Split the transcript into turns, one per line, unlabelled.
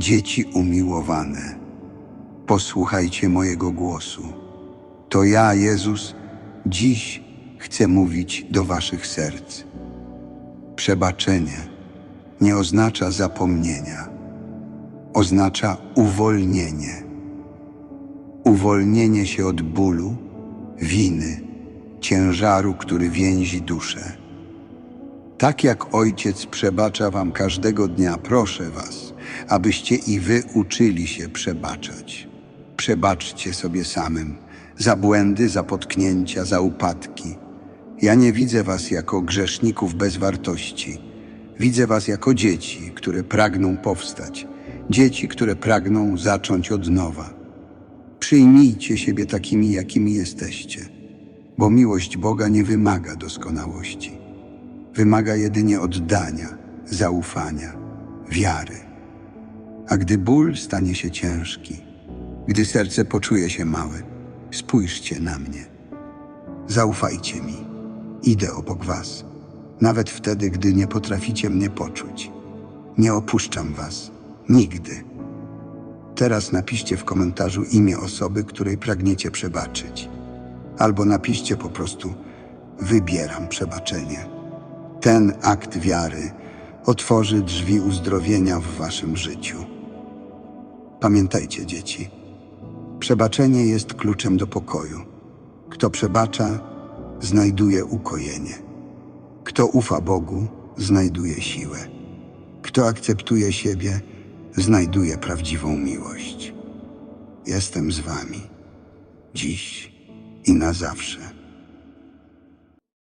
Dzieci umiłowane, posłuchajcie mojego głosu. To ja, Jezus, dziś chcę mówić do waszych serc. Przebaczenie nie oznacza zapomnienia, oznacza uwolnienie. Uwolnienie się od bólu, winy, ciężaru, który więzi duszę. Tak jak Ojciec przebacza wam każdego dnia, proszę was, abyście i wy uczyli się przebaczać. Przebaczcie sobie samym za błędy, za potknięcia, za upadki. Ja nie widzę was jako grzeszników bez wartości. Widzę was jako dzieci, które pragną powstać, dzieci, które pragną zacząć od nowa. Przyjmijcie siebie takimi, jakimi jesteście, bo miłość Boga nie wymaga doskonałości. Wymaga jedynie oddania, zaufania, wiary. A gdy ból stanie się ciężki, gdy serce poczuje się małe, spójrzcie na mnie. Zaufajcie mi. Idę obok was, nawet wtedy, gdy nie potraficie mnie poczuć. Nie opuszczam was. Nigdy. Teraz napiszcie w komentarzu imię osoby, której pragniecie przebaczyć. Albo napiszcie po prostu wybieram przebaczenie. Ten akt wiary otworzy drzwi uzdrowienia w waszym życiu. Pamiętajcie, dzieci, przebaczenie jest kluczem do pokoju. Kto przebacza, znajduje ukojenie. Kto ufa Bogu, znajduje siłę. Kto akceptuje siebie, znajduje prawdziwą miłość. Jestem z wami, dziś i na zawsze.